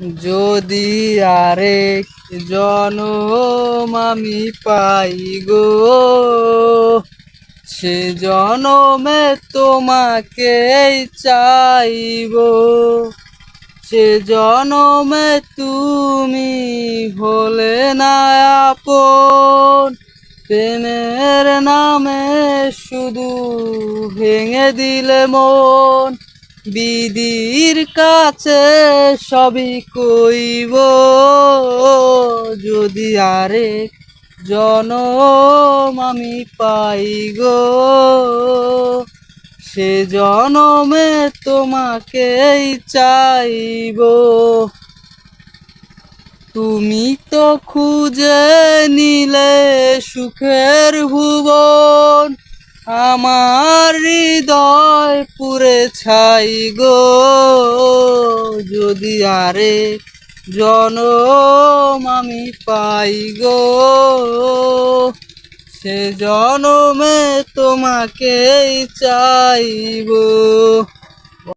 যদি আরেক জনম আমি পাই গো, সে জনমে তোমাকে চাইব। সে জনমে তুমি হলে না আপন, প্রেমের নামে শুধু ভেঙে দিলে মন। বিদির কাছে সবই কইব, যদি আরেক জনম আমি পাই গো সে জনমে তোমাকেই চাইব। তুমি তো খুঁজে নিলে সুখের ভুবন হৃদয় পুরে ছাই গো। যদি আরে জনম আমি পাই গো সে জনমে তোমাকেই চাইব।